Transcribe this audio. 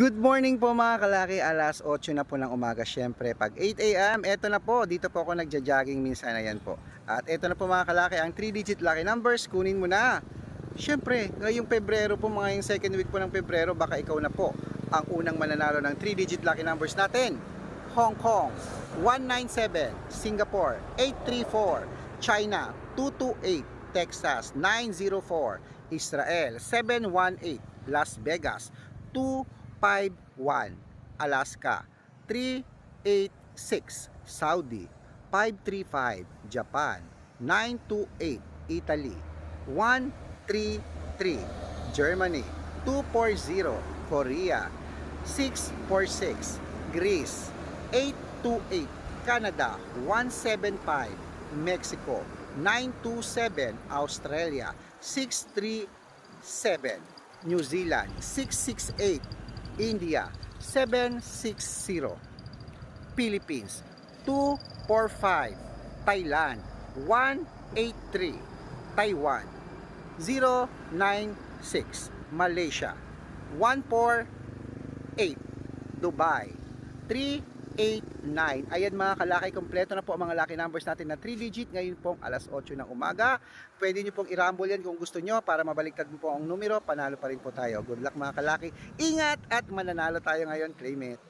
Good morning po mga kalaki, alas 8 na po ng umaga syempre. Pag 8am, eto na po, dito po ako nagja-jogging minsan, ayan po. At eto na po mga kalaki, ang 3-digit lucky numbers, kunin mo na. Syempre, ngayong Pebrero po, mga yung second week po ng Pebrero, baka ikaw na po ang unang mananalo ng 3-digit lucky numbers natin. Hong Kong, 197, Singapore, 834, China, 228, Texas, 904, Israel, 718, Las Vegas, 251, Alaska, 386, Saudi, 535, Japan, 928, Italy, 133, Germany, 240, Korea, 646, Greece, 828, Canada, 175, Mexico, 927, Australia, 637, New Zealand, 668, India, 760, Philippines, 245, Thailand, 183, Taiwan, 096, Malaysia, 148, Dubai, 389. Ayan mga kalaki, kompleto na po ang mga lucky numbers natin na 3 digit ngayon pong alas 8 ng umaga. Pwede nyo pong i-rumble yan kung gusto nyo para mabaliktad mo po ang numero. Panalo pa rin po tayo. Good luck mga kalaki. Ingat at mananalo tayo ngayon. Claim it.